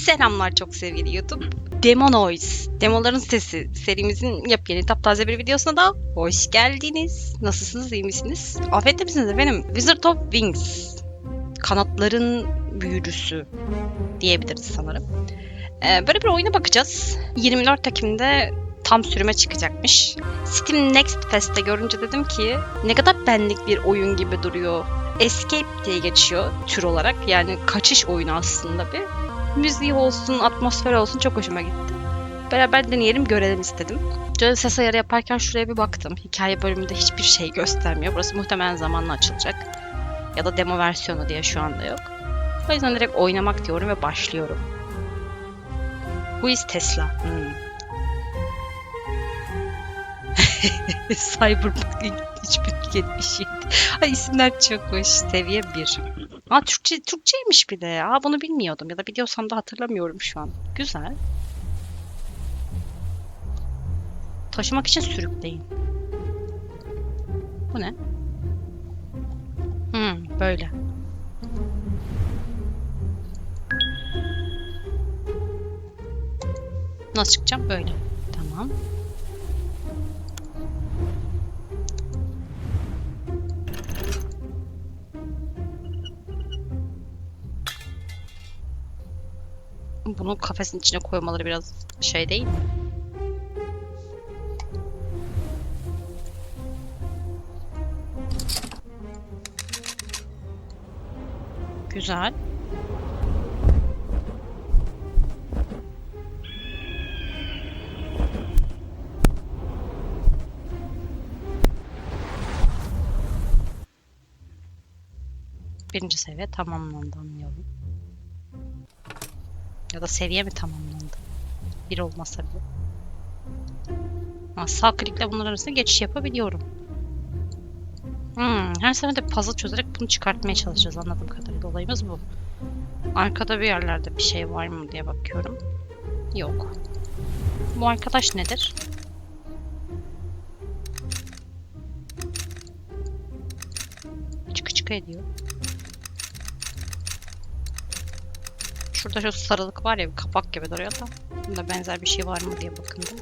Selamlar çok sevgili YouTube. Demo Noise, Demoların Sesi serimizin yepyeni taptaze bir videosuna da hoş geldiniz. Nasılsınız, iyi misiniz? Afiyette misiniz efendim? Wizard of Wings, kanatların büyücüsü diyebiliriz sanırım. Ee, böyle bir oyuna bakacağız. 24 Ekim'de tam sürüme çıkacakmış. Steam Next Fest'te görünce dedim ki ne kadar benlik bir oyun gibi duruyor. Escape diye geçiyor tür olarak. Yani kaçış oyunu aslında bir. Müziği olsun, atmosfer olsun çok hoşuma gitti. Beraber deneyelim, görelim istedim. Şöyle ses ayarı yaparken şuraya bir baktım. Hikaye bölümünde hiçbir şey göstermiyor. Burası muhtemelen zamanla açılacak. Ya da demo versiyonu diye şu anda yok. O yüzden direkt oynamak diyorum ve başlıyorum. Who is Tesla? Hmm. Cyberpunk 3077. Ay isimler çok hoş. Seviye 1. Aa Türkçe, Türkçeymiş bir de. Aa, bunu bilmiyordum ya da biliyorsam da hatırlamıyorum şu an. Güzel. Taşımak için sürükleyin. Bu ne? Hmm, böyle. Nasıl çıkacağım? Böyle. Tamam. Bunu kafesin içine koymaları biraz şey değil mi? Güzel. Birinci seviye tamamlandı anlıyorum. Ya da seviye mi tamamlandı? Bir olmasa bile. Ha, sağ klikle bunların arasında geçiş yapabiliyorum. Hmm, her seferinde puzzle çözerek bunu çıkartmaya çalışacağız anladığım kadarıyla. Olayımız bu. Arkada bir yerlerde bir şey var mı diye bakıyorum. Yok. Bu arkadaş nedir? Çıkı çıkı ediyor. Şurada şu sarılık var ya bir kapak gibi duruyor da. Bunda benzer bir şey var mı diye bakındım.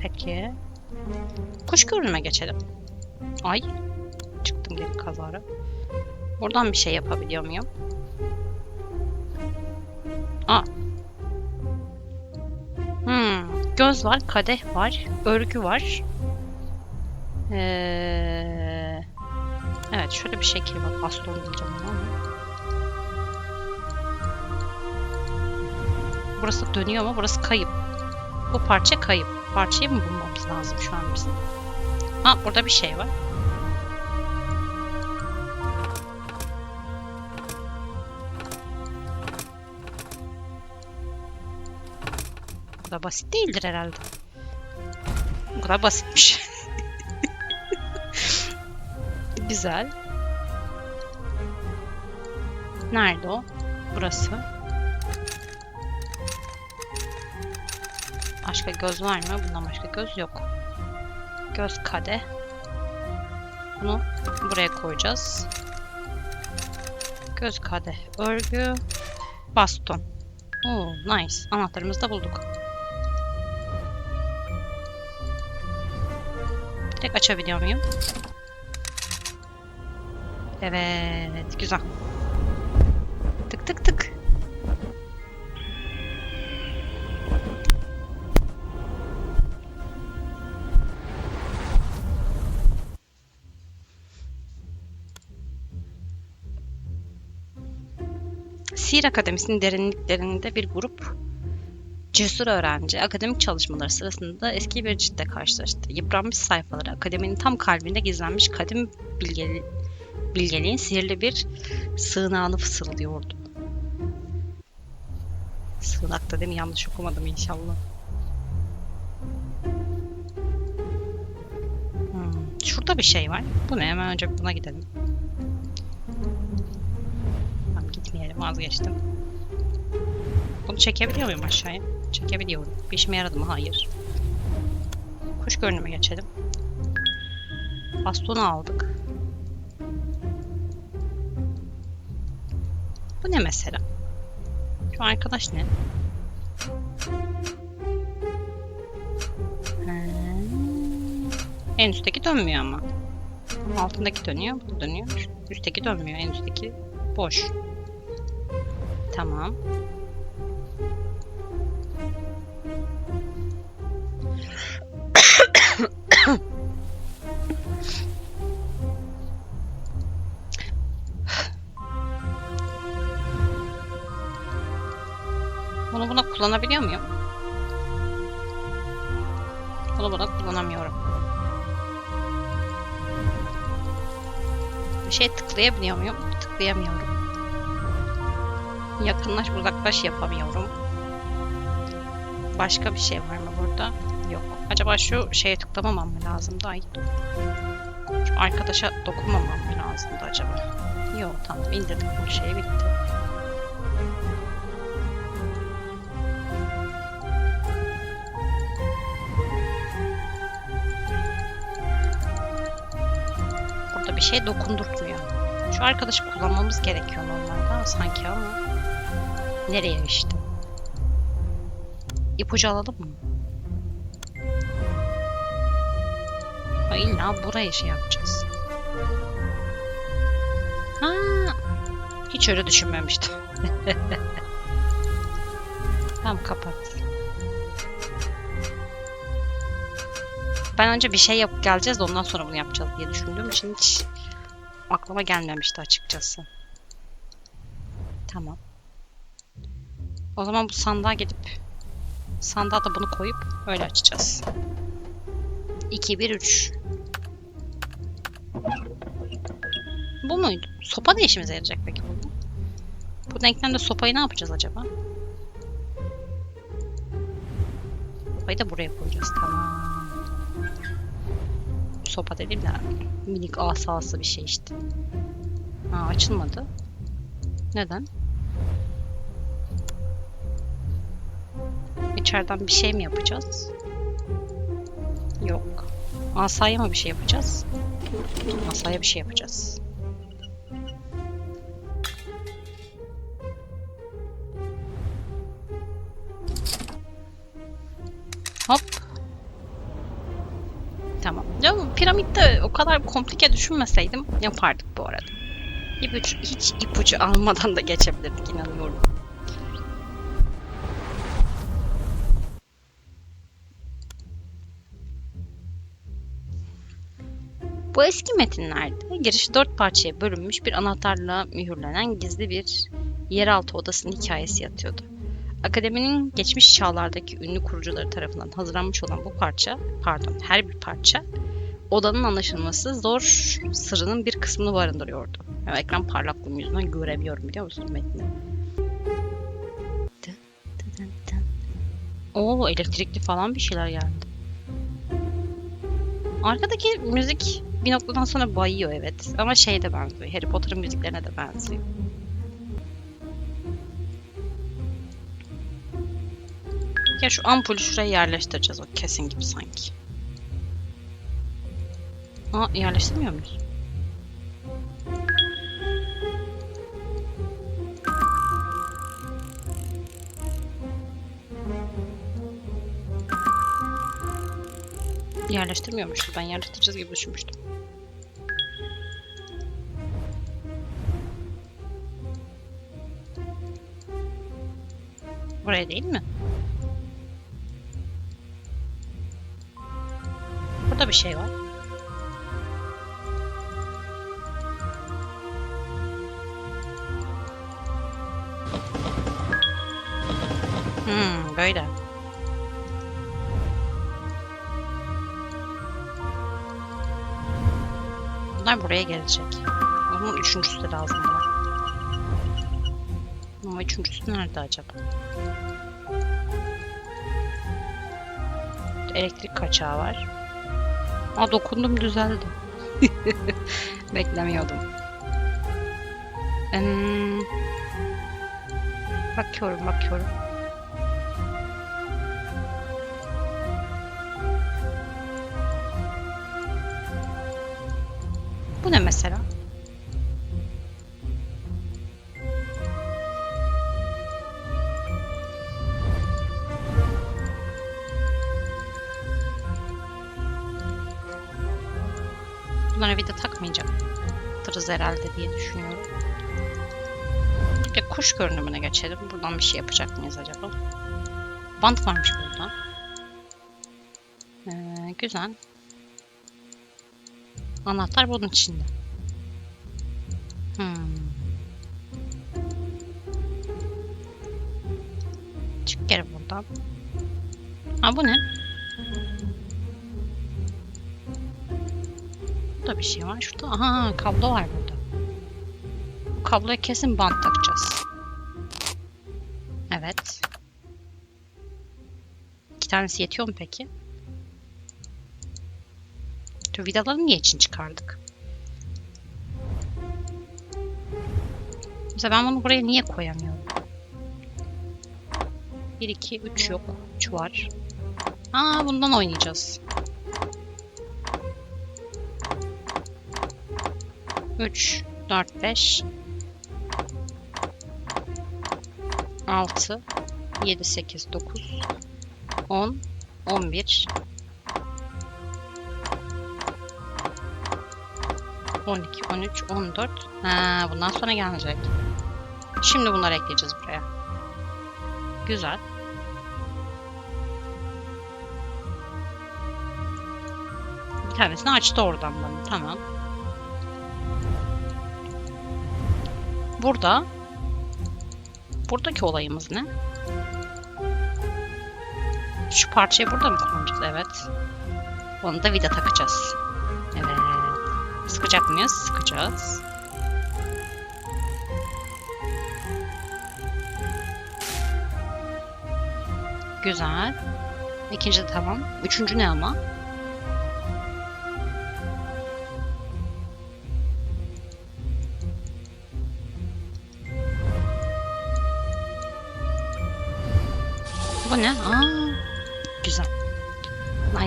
Peki. Kuş görünüme geçelim. Ay. Çıktım geri kazara. Buradan bir şey yapabiliyor muyum? Aa. Hmm. Göz var, kadeh var, örgü var. Ee, evet, şöyle bir şekil bak. Baston diyeceğim ama. Burası dönüyor ama burası kayıp. Bu parça kayıp. Parçayı mı bulmamız lazım şu an bizim? Ha burada bir şey var. Bu kadar basit değildir herhalde. Bu kadar basitmiş. Güzel. Nerede o? Burası. Başka göz var mı? Bundan başka göz yok. Göz kade. Bunu buraya koyacağız. Göz kade. Örgü. Baston. Oo, nice. Anahtarımızı da bulduk. Direkt açabiliyor muyum? Evet. Güzel. Tık tık tık. Sihir Akademisi'nin derinliklerinde bir grup cesur öğrenci akademik çalışmaları sırasında eski bir ciltle karşılaştı. Yıpranmış sayfaları akademinin tam kalbinde gizlenmiş kadim bilgeli, bilgeliğin sihirli bir sığınağını fısıldıyordu. Sığınakta değil mi? Yanlış okumadım inşallah. Hmm, Şurada bir şey var. Bu ne? Hemen önce buna gidelim. Vazgeçtim. Bunu çekebiliyor muyum aşağıya? Çekebiliyorum. Bir işime yaradı mı? Hayır. Kuş görünüme geçelim. Bastonu aldık. Bu ne mesela? Şu arkadaş ne? He. En üstteki dönmüyor ama. Altındaki dönüyor, bu dönüyor. Üstteki dönmüyor, en üstteki boş. Tamam. Bunu buna kullanabiliyor muyum? Bunu buna kullanamıyorum. Bir şey tıklayabiliyor muyum? Tıklayamıyorum. Yakınlaş uzaklaş yapamıyorum. Başka bir şey var mı burada? Yok. Acaba şu şeye tıklamamam mı lazımdı? Ay. Şu arkadaşa dokunmamam mı lazımdı acaba? Yok tamam indirdik bu şey bitti. Burada bir şey dokundurtmuyor. Şu arkadaşı kullanmamız gerekiyor normalde sanki ama nereye işte? İpucu alalım mı? Ha, illa buraya şey yapacağız. Ha, hiç öyle düşünmemiştim. tamam kapat. Ben önce bir şey yapıp geleceğiz de ondan sonra bunu yapacağız diye düşündüğüm için hiç aklıma gelmemişti açıkçası. Tamam. O zaman bu sandığa gidip sandığa da bunu koyup öyle açacağız. 2 1 3 Bu muydu? Sopa ne işimize yarayacak peki burada? Bu denklemde sopayı ne yapacağız acaba? Sopayı da buraya koyacağız. Tamam. Sopa dedim de minik asası bir şey işte. Ha açılmadı. Neden? İçeriden bir şey mi yapacağız? Yok. Asaya mı bir şey yapacağız? Asaya bir şey yapacağız. Hop. Tamam. Canım piramitte o kadar komplike düşünmeseydim yapardık bu arada. İpucu, hiç ipucu almadan da geçebilirdik inanıyorum. Bu eski metinlerde girişi dört parçaya bölünmüş bir anahtarla mühürlenen gizli bir yeraltı odasının hikayesi yatıyordu. Akademinin geçmiş çağlardaki ünlü kurucuları tarafından hazırlanmış olan bu parça, pardon her bir parça, odanın anlaşılması zor sırrının bir kısmını barındırıyordu. Yani ekran parlaklığım yüzünden göremiyorum biliyor musun metni? Oo elektrikli falan bir şeyler geldi. Arkadaki müzik bir noktadan sonra bayıyor evet. Ama şeye de benziyor. Harry Potter'ın müziklerine de benziyor. Ya şu ampulü şuraya yerleştireceğiz o kesin gibi sanki. Aa yerleştirmiyor muyuz? Yerleştirmiyormuştu. Ben yerleştireceğiz gibi düşünmüştüm. Buraya değil mi? Burada bir şey var. Hmm, böyle. Bunlar buraya gelecek. Bunun üçüncüsü de lazım bana. Ama üçüncüsü nerede acaba? Elektrik kaçağı var. Aa dokundum düzeldi. Beklemiyordum. Hmm. Bakıyorum bakıyorum. Bu ne mesela? Takmayacaktırız herhalde diye düşünüyorum. Bir kuş görünümüne geçelim. Buradan bir şey yapacak mıyız acaba? Bant varmış burada. Ee, güzel. Anahtar bunun içinde. Hmm. Çık geri buradan. Ha bu ne? Burada bir şey var. Şurada aha kablo var burada. Bu kabloya kesin bant takacağız. Evet. İki tanesi yetiyor mu peki? Şu vidaları niye için çıkardık? Mesela ben bunu buraya niye koyamıyorum? 1, 2, 3 yok. 3 var. Aa bundan oynayacağız. 3, 4, 5 6 7, 8, 9 10 11 12, 13, 14 Ha, bundan sonra gelecek. Şimdi bunları ekleyeceğiz buraya. Güzel. Bir tanesini açtı oradan bana. Tamam. Burada buradaki olayımız ne? Şu parçayı burada mı kullanacağız? Evet. Onu da vida takacağız. Evet. Sıkacak mıyız? Sıkacağız. Güzel. İkinci de tamam. Üçüncü ne ama?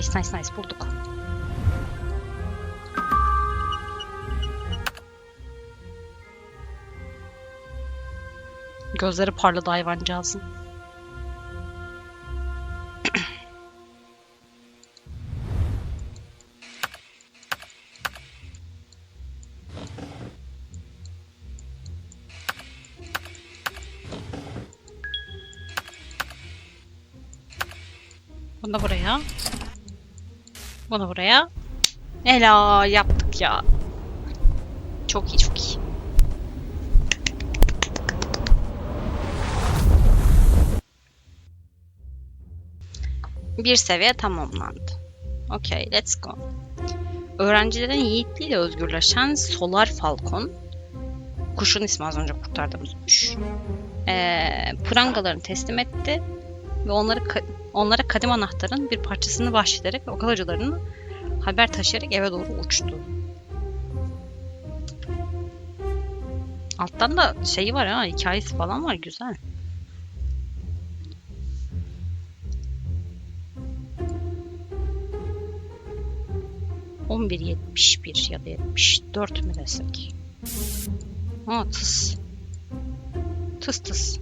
Nice nice nice bulduk. Gözleri parladı hayvancağızın. Bunu da buraya. Bunu buraya. Ela yaptık ya. Çok iyi çok iyi. Bir seviye tamamlandı. Okay, let's go. Öğrencilerin yiğitliğiyle özgürleşen Solar Falcon, kuşun ismi az önce kurtardığımız kuş, ee, prangalarını teslim etti ve onları onlara kadim anahtarın bir parçasını bahşederek okul hocalarını haber taşıyarak eve doğru uçtu. Alttan da şeyi var ha, hikayesi falan var güzel. Bir yetmiş bir ya da yetmiş dört mü desek? Ha tıs. Tıs tıs.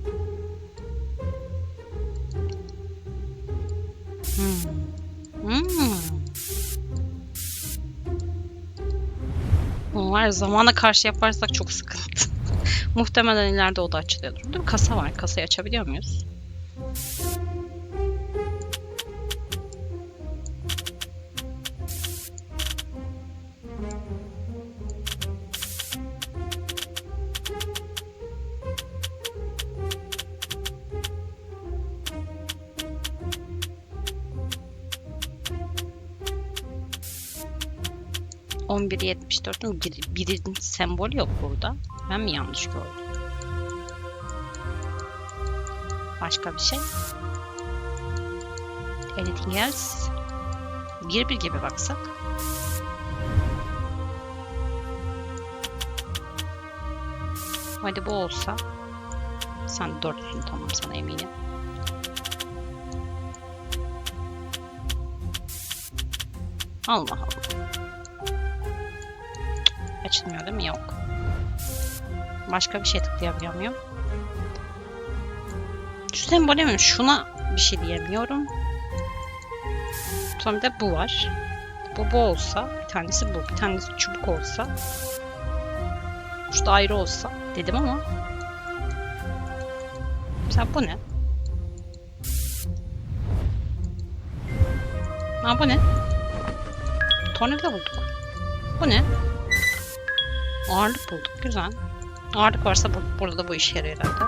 Hmm. Hmm. Var zamana karşı yaparsak çok sıkıntı. Muhtemelen ileride o da açılıyordur. Değil mi? Kasa var. Kasayı açabiliyor muyuz? On bir yetmiş dörtün bir, birinin sembolü yok burada. Ben mi yanlış gördüm? Başka bir şey? Anything else? Bir bir gibi baksak. Hadi bu olsa. Sen dörtsün tamam sana eminim. Allah Allah. Açılmıyor değil mi? Yok. Başka bir şey tıklayabiliyor muyum? Şu sembole mi? Şuna bir şey diyemiyorum. Sonra bir de bu var. Bu bu olsa, bir tanesi bu, bir tanesi çubuk olsa. Şu da ayrı olsa dedim ama. Mesela bu ne? Ha bu ne? Tornavida bulduk. Bu ne? Ağırlık bulduk. Güzel. Ağırlık varsa bu, burada da bu işe yarıyor herhalde.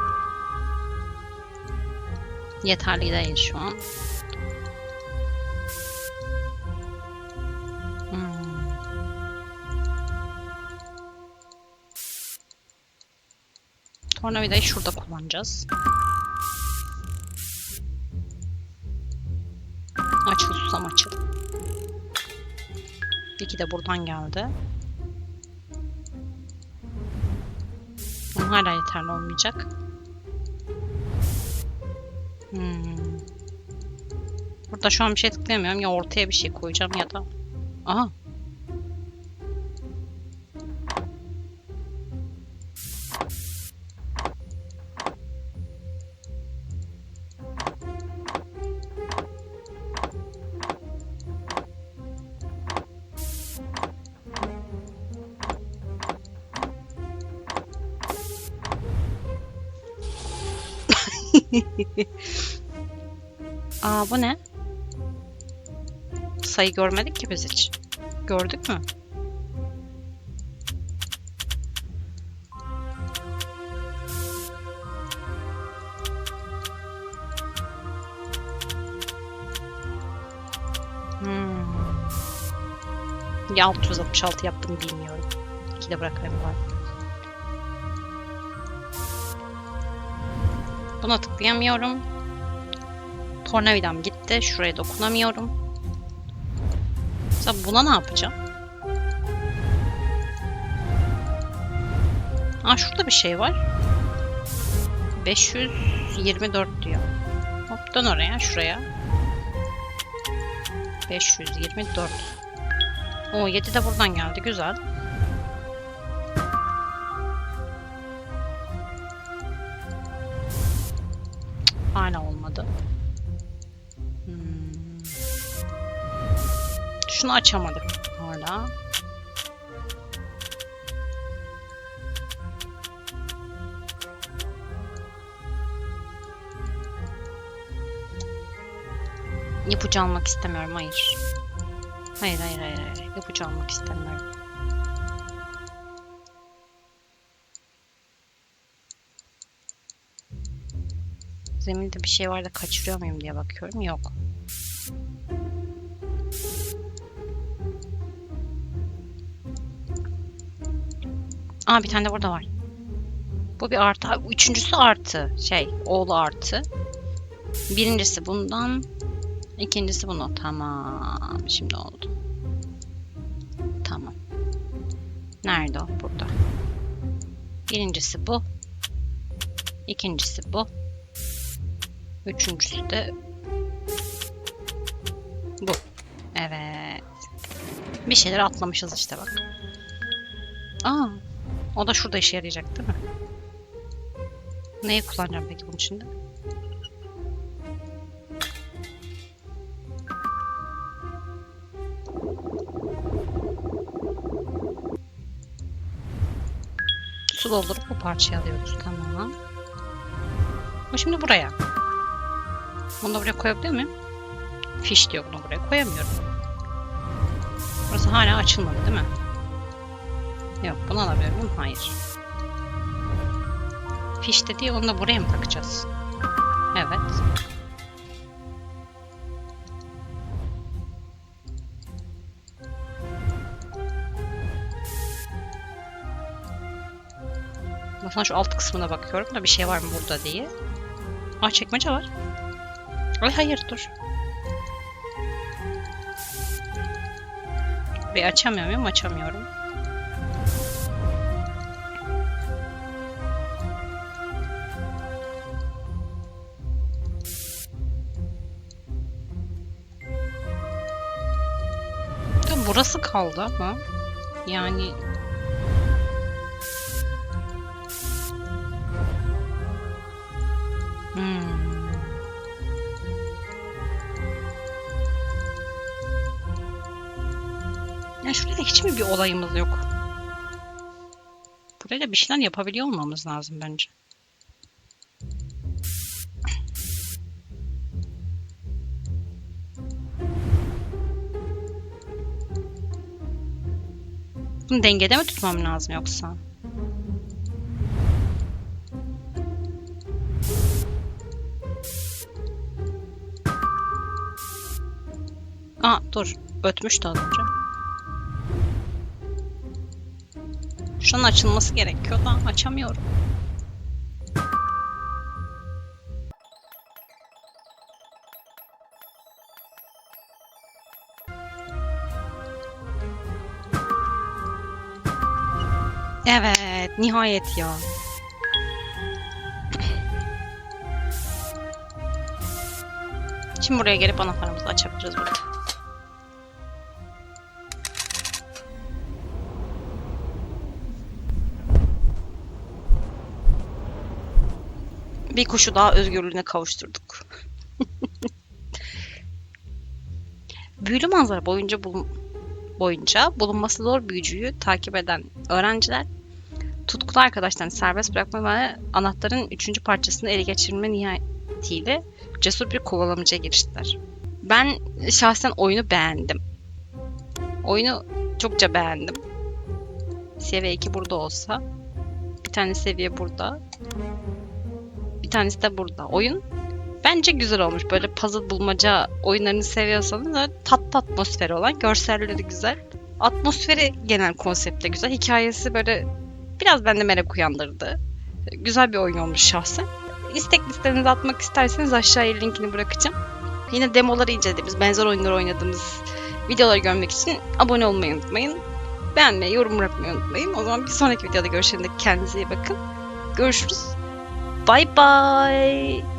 Yeterli değil şu an. Hmm. Tornavidayı şurada kullanacağız. Açıl susam açıl. İki de buradan geldi. Hala yeterli olmayacak. Hmm. Burada şu an bir şey tıklayamıyorum. Ya ortaya bir şey koyacağım ya da... Aha. Bu ne? Sayı görmedik ki biz hiç. Gördük mü? Hmm. Ya 666 yaptım bilmiyorum. İki de bırakayım var. Buna tıklayamıyorum. Tornavidam gitti. Şuraya dokunamıyorum. Mesela buna ne yapacağım? Aa şurada bir şey var. 524 diyor. Hop dön oraya, şuraya. 524. O 7 de buradan geldi. Güzel. Hala olmadı. Şunu açamadık hala. İpucu almak istemiyorum. Hayır. Hayır hayır hayır. hayır. İpucu almak istemiyorum. Zeminde bir şey var da kaçırıyor muyum diye bakıyorum. Yok. Aa bir tane de burada var. Bu bir artı. Üçüncüsü artı. Şey oğlu artı. Birincisi bundan. ikincisi bunu. Tamam. Şimdi oldu. Tamam. Nerede o? Burada. Birincisi bu. İkincisi bu. Üçüncüsü de bu. Evet. Bir şeyler atlamışız işte bak. Aa, o da şurada işe yarayacak değil mi? Neyi kullanacağım peki bunun içinde? Su doldurup bu parçayı alıyoruz. Tamam. Bu şimdi buraya. Bunu da buraya koyabiliyor muyum? Fiş diyor bunu buraya koyamıyorum. Burası hala açılmadı değil mi? Yok bunu alabiliyor muyum? Hayır. Fiş dediği onu da buraya mı takacağız? Evet. Baksana şu alt kısmına bakıyorum da bir şey var mı burada diye. Aa çekmece var. Ay hayır dur. Bir açamıyor muyum? Açamıyorum. Burası kaldı ama yani Hmm. Şurada da hiç mi bir olayımız yok? Buraya bir şeyler yapabiliyor olmamız lazım bence. Bunu dengede mi tutmam lazım yoksa? Aa dur. Ötmüş de az önce. Şunun açılması gerekiyor da açamıyorum. Evet, nihayet ya. Şimdi buraya gelip anahtarımızı açabiliriz burada. Bir kuşu daha özgürlüğüne kavuşturduk. Büyülü manzara boyunca bulun boyunca bulunması zor büyücüyü takip eden öğrenciler tutkulu arkadaşlarını serbest bırakma ve anahtarın üçüncü parçasını ele geçirme niyetiyle cesur bir kovalamacaya giriştiler. Ben şahsen oyunu beğendim. Oyunu çokça beğendim. Seviye 2 burada olsa. Bir tane seviye burada. Bir tanesi de burada. Oyun bence güzel olmuş. Böyle puzzle bulmaca oyunlarını seviyorsanız da tatlı atmosferi olan, görselleri güzel. Atmosferi genel konsepte güzel. Hikayesi böyle biraz bende merak uyandırdı. Güzel bir oyun olmuş şahsen. İstek listenize atmak isterseniz aşağıya linkini bırakacağım. Yine demoları incelediğimiz, benzer oyunları oynadığımız videoları görmek için abone olmayı unutmayın. Beğenmeyi, yorum bırakmayı unutmayın. O zaman bir sonraki videoda görüşene dek kendinize iyi bakın. Görüşürüz. Bye bye.